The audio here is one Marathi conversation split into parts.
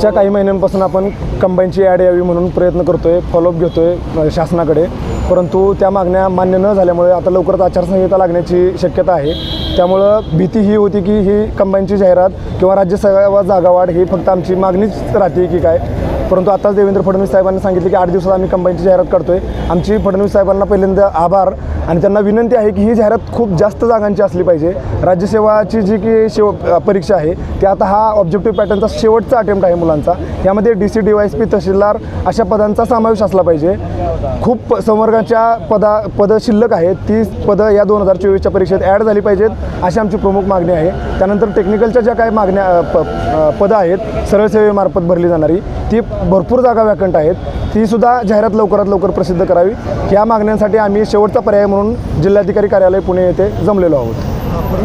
च्या काही महिन्यांपासून आपण कंबाईनची ॲड यावी म्हणून प्रयत्न करतोय फॉलोअप घेतोय शासनाकडे. परंतु त्या मागण्या मान्य न झाल्यामुळे आता लवकरच आचारसंहिता लागण्याची शक्यता आहे. त्यामुळं भीती ही होती की ही कंबाईनची जाहिरात किंवा राज्यसेवा जागावाढ ही फक्त आमची मागणीच राहते की काय? परंतु आताच देवेंद्र फडणवीस साहेबांनी सांगितले की आठ दिवसात आम्ही कंबाईनची जाहिरात करतोय आमची फडणवीस साहेबांना पहिल्यांदा आभार. आणि त्यांना विनंती आहे की ही जाहिरात खूप जास्त जागांची असली पाहिजे. राज्यसेवाची जी की शेव परीक्षा आहे ती आता हा ऑब्जेक्टिव्ह पॅटर्नचा शेवटचा अटेम्प्ट आहे मुलांचा. यामध्ये D C D Y S P tehsildar अशा पदांचा समावेश असला पाहिजे. खूप संवर्गाच्या पदा पदं शिल्लक आहेत ती पदं या दोन हजार चोवीसच्या परीक्षेत ॲड झाली पाहिजेत अशी आमची प्रमुख मागणी आहे. त्यानंतर टेक्निकलच्या ज्या काही मागण्या प पदं आहेत सरळ सेवेमार्फत भरली जाणारी ती भरपूर जागा व्याकंट आहेत. ती सुद्धा जाहिरात लवकरात लवकर प्रसिद्ध करावी. या मागण्यांसाठी आम्ही शेवटचा पर्याय म्हणून जिल्हाधिकारी कार्यालय पुणे येथे जमलेलो आहोत.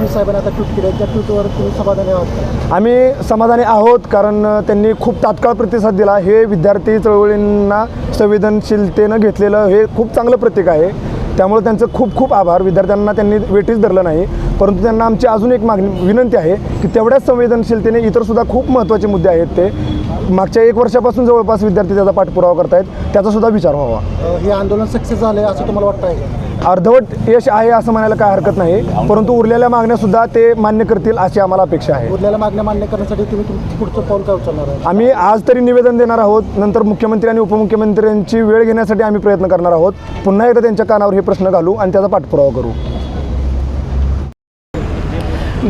साहेबांनी आता ट्विट केलं त्या ट्विटवर तुम्ही समाधानी आहात आम्ही समाधानी आहोत कारण त्यांनी खूप तात्काळ प्रतिसाद दिला. हे विद्यार्थी चळवळींना संवेदनशीलतेनं घेतलेलं हे खूप चांगलं प्रतीक आहे. त्यामुळे त्यांचं खूप खूप आभार. विद्यार्थ्यांना त्यांनी वेटीच धरलं नाही. परंतु त्यांना आमची अजून एक मागणी विनंती आहे की तेवढ्याच संवेदनशीलतेने इतरसुद्धा खूप महत्त्वाचे मुद्दे आहेत ते. मागच्या एक वर्षापासून जवळपास विद्यार्थी त्याचा पाठपुरावा करतायत त्याचा सुद्धा विचार व्हावा. हे आंदोलन सक्सेस झाले असं तुम्हाला वाटतं आहे? अर्धवट यश आहे असं म्हणायला काय हरकत नाही परंतु उरलेल्या मागण्यासुद्धा ते मान्य करतील अशी आम्हाला अपेक्षा आहे. उरलेल्या मागण्या मान्य करण्यासाठी तुम्ही तुमचं पुढचं पाऊल काय उचलणार आहे? आम्ही आज तरी निवेदन देणार आहोत नंतर मुख्यमंत्री आणि उपमुख्यमंत्र्यांची वेळ घेण्यासाठी आम्ही प्रयत्न करणार आहोत. पुन्हा एकदा त्यांच्या कानावर हे प्रश्न घालू आणि त्याचा पाठपुरावा करू.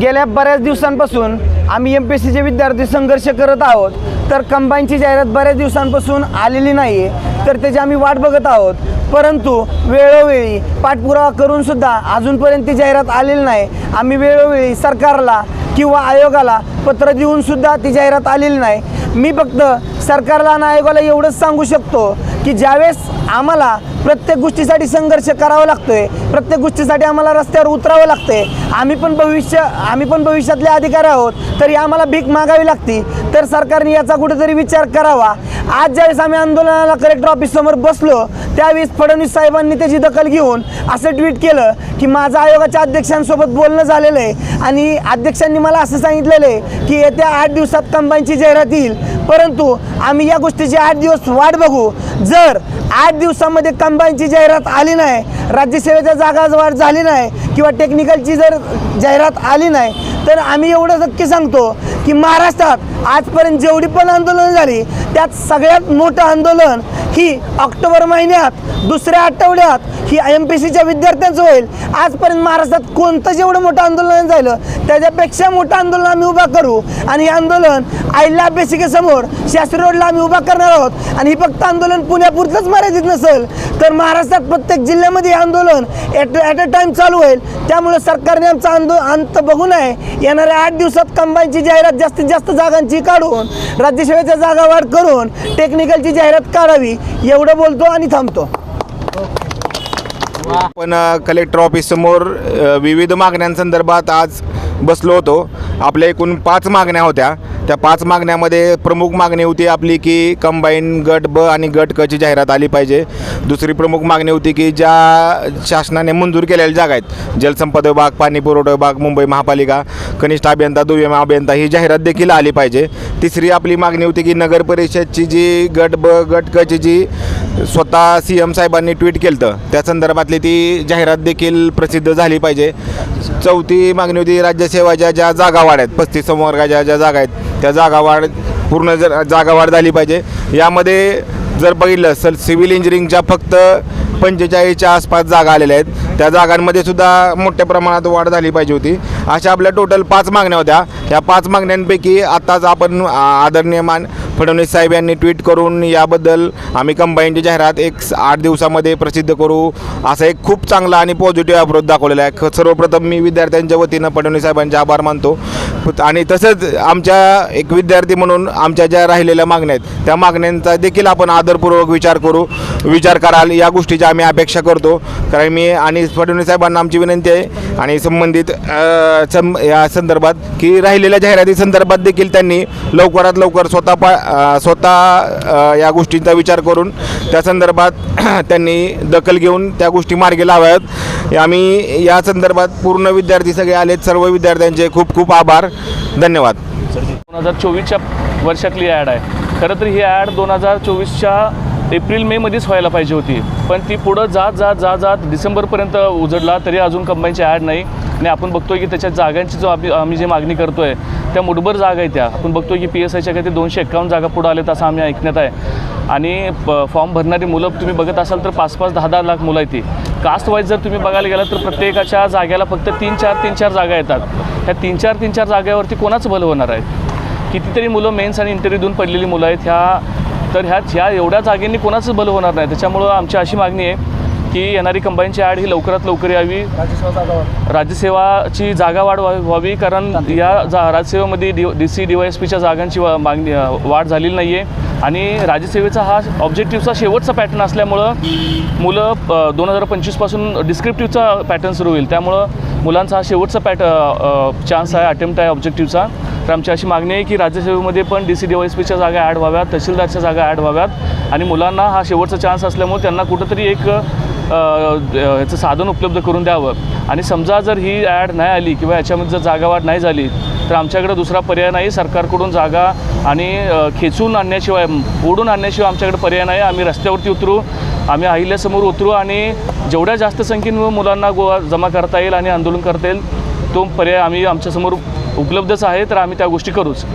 गेल्या बऱ्याच दिवसांपासून आम्ही एम पी एस सीचे विद्यार्थी संघर्ष करत आहोत तर कंबाईनची जाहिरात बऱ्याच दिवसांपासून आलेली नाही आहे तर त्याची आम्ही वाट बघत आहोत. परंतु वेळोवेळी पाठपुरावा करूनसुद्धा अजूनपर्यंत ती जाहिरात आलेली नाही. आम्ही वेळोवेळी सरकारला किंवा आयोगाला पत्र देऊन सुद्धा ती जाहिरात आलेली नाही. मी फक्त सरकारला आणि आयोगाला एवढंच सांगू शकतो की ज्यावेळेस आम्हाला प्रत्येक गोष्टीसाठी संघर्ष करावा लागतोय प्रत्येक गोष्टीसाठी आम्हाला रस्त्यावर उतरावं लागतंय आम्ही पण भविष्य आम्ही पण भविष्यातले अधिकारी आहोत तरी आम्हाला भीक मागावी लागती. तर सरकारने याचा कुठेतरी विचार करावा. आज ज्यावेळेस आम्ही आंदोलनाला कलेक्टर ऑफिससमोर बसलो त्यावेळेस फडणवीस साहेबांनी त्याची दखल घेऊन असं ट्विट केलं की माझं आयोगाच्या अध्यक्षांसोबत बोलणं झालेलं आहे. आणि अध्यक्षांनी मला असं सांगितलेलं आहे की येत्या आठ दिवसात कंबाईनची जाहिरात येईल. परंतु आम्ही या गोष्टीची आठ दिवस वाट बघू. जर आठ दिवसामध्ये कंबाईनची जाहिरात आली नाही राज्यसेवेच्या जागा वाढ झाली नाही किंवा टेक्निकलची जर जाहिरात आली नाही तर आम्ही एवढं नक्की सांगतो की महाराष्ट्रात आजपर्यंत जेवढी पण आंदोलनं झाली त्यात सगळ्यात मोठं आंदोलन ही ऑक्टोबर महिन्यात दुसऱ्या आठवड्यात ही एम पी सीच्या विद्यार्थ्यांचं होईल. आजपर्यंत महाराष्ट्रात कोणतं जेवढं मोठं आंदोलन झालं त्याच्यापेक्षा मोठं आंदोलन आम्ही उभा करू. आणि हे आंदोलन आईला बेसिकेसमोर शास्त्री रोडला आम्ही उभा करणार आहोत. आणि ही फक्त आंदोलन पुण्यापुरतंच मर्यादित नसेल तर महाराष्ट्रात प्रत्येक जिल्ह्यामध्ये हे आंदोलन ॲट ॲट अ टाईम चालू होईल. त्यामुळे सरकारने आमचा आंदो अंत बघू नये. येणाऱ्या आठ दिवसात कंबाईनची जाहिरात जास्तीत जास्त जागांची काढून राज्यसेवेच्या जागा वाढ करून टेक्निकलची जाहिरात काढावी. एवढं बोलतो आणि थांबतो. आपण कलेक्टर ऑफिस समोर विविध मागण्यांसंदर्भात आज बसलो होतो. आपल्या एकूण पाच मागण्या होत्या. त्या पाच मागण्यामध्ये प्रमुख मागणी होती आपली की कंबाईन गट ब आणि गट क ची जाहिरात आली पाहिजे. दुसरी प्रमुख मागणी होती की ज्या शासनाने मंजूर केलेल्या जागा आहेत जलसंपदा विभाग पाणी पुरवठा विभाग मुंबई महापालिका कनिष्ठ अभियंता दुय्यम अभियंता ही जाहिरात देखील आली पाहिजे. तिसरी आपली मागणी होती की नगर परिषदची जी गट ब गट क ची जी स्वतः सी एम साहेबांनी ट्विट केलं होतं त्या संदर्भातली ती जाहिरात देखील प्रसिद्ध झाली पाहिजे. चौथी मागणी होती राज्यसेवाच्या ज्या जागा वाढ आहेत पस्तीस संवर्गाच्या ज्या जागा आहेत त्या जागा वाढ पूर्ण जर जागा वाढ झाली पाहिजे. यामध्ये जर बघितलं सर सिव्हिल इंजिनिअरिंगच्या फक्त पंचेचाळीसच्या आसपास जागा आलेल्या आहेत. त्या जागांमध्ये सुद्धा मोठ्या प्रमाणात वाढ झाली पाहिजे होती. अशा आपल्या टोटल पाच मागण्या होत्या. या पाच मागण्यांपैकी आत्ताच आपण आदरणीय मान फडणवीस साहेब यांनी ट्विट करून याबद्दल आम्ही कंबाईनची जाहिरात एक आठ दिवसामध्ये प्रसिद्ध करू. असा एक खूप चांगला आणि पॉझिटिव्ह अप्रोच दाखवलेला आहे. ख- सर्वप्रथम मी विद्यार्थ्यांच्या वतीनं फडणवीस साहेबांचे आभार मानतो. आणि तसंच आमच्या एक विद्यार्थी म्हणून आमच्या ज्या राहिलेल्या मागण्या आहेत त्या मागण्यांचा देखील आपण आदरपूर्वक विचार करू. विचार कराल या गोष्टीची आम्ही अपेक्षा करतो. कारण मी आणि फडणवीस साहेबांना आमची विनंती आहे आणि संबंधित सं या संदर्भात की राहिलेल्या जाहिराती संदर्भात देखील त्यांनी लवकरात लवकर स्वतः पा स्वतः या गोष्टींचा विचार करून त्या संदर्भात त्यांनी दखल घेऊन त्या गोष्टी मार्गी लावाव्यात. आम्ही या संदर्भात पूर्ण विद्यार्थी सगळे आलेत. सर्व विद्यार्थ्यांचे खूप खूप आभार. धन्यवाद. दोन हजार चोवीसच्या वर्षातली ॲड आहे. खरं तर ही ॲड दोन हजार चोवीसच्या एप्रिल मेमध्येच व्हायला पाहिजे होती. पण ती पुढं जात जात जात जात डिसेंबरपर्यंत उजडला तरी अजून कंबाईनची ॲड नाही. आणि आपण बघतोय की त्याच्या जागांची जो आम्ही आम्ही जी मागणी करतोय त्या मुठभर जागा आहे त्या. आपण बघतोय की पी एस आयच्या काही दोनशे एक्कावन्न जागा पुढं आल्यात असं आम्ही ऐकण्यात आहे. आणि प फॉर्म भरणारी मुलं तुम्ही बघत असाल तर पाच पाच दहा दहा लाख मुलं आहेत ती. कास्ट वाईज जर तुम्ही बघायला गेलात तर प्रत्येकाच्या जाग्याला फक्त तीन चार तीन चार जागा येतात. ह्या तीन चार तीन चार जागेवरती कोणाचं भलं होणार आहे? कितीतरी मुलं मेन्स आणि इंटरव्ह्यू देऊन पडलेली मुलं आहेत. ह्या तर ह्या ह्या एवढ्या जागेंनी कोणाचं भलं होणार नाही. त्याच्यामुळं आमची अशी मागणी आहे की येणारी कंबाईनची ॲड ही लवकरात लवकर यावी. राज्यसेवा जागा राज्यसेवाची जागा वाढ व्हा- व्हावी कारण या जा राज्यसेवेमध्ये D D C D Y S पीच्या जागांची वा- मागणी वाढ झालेली नाही आहे आणि राज्यसेवेचा हा ऑब्जेक्टिव्हचा शेवटचा पॅटर्न असल्यामुळं मुलं दोन हजार पंचवीसपासून डिस्क्रिप्टिव्हचा पॅटर्न सुरू होईल. त्यामुळं मुलांचा हा शेवटचा पॅट चान्स आहे अटेम्प्ट आहे ऑब्जेक्टिव्हचा. तर आमची अशी मागणी आहे की राज्यसेवेमध्ये पण D C D Y S पीच्या जागा ॲड व्हाव्यात तहसीलदारच्या जागा ॲड व्हाव्यात आणि मुलांना हा शेवटचा चान्स असल्यामुळे त्यांना कुठंतरी एक ह्याचं साधन उपलब्ध करून द्यावं. आणि समजा जर ही ॲड नाही आली किंवा याच्यामध्ये जर जागावाढ नाही झाली तर आमच्याकडे दुसरा पर्याय नाही सरकारकडून जागा आणि खेचून आणण्याशिवाय ओढून आणण्याशिवाय आमच्याकडे पर्याय नाही. आम्ही रस्त्यावरती उतरू आम्ही अहिल्यासमोर उतरू आणि जेवढ्या जास्त संख्येनं मुलांना गोवा जमा करता येईल आणि आंदोलन करता येईल तो पर्याय आम्ही आमच्यासमोर उपलब्धच आहे तर आम्ही त्या गोष्टी करूच.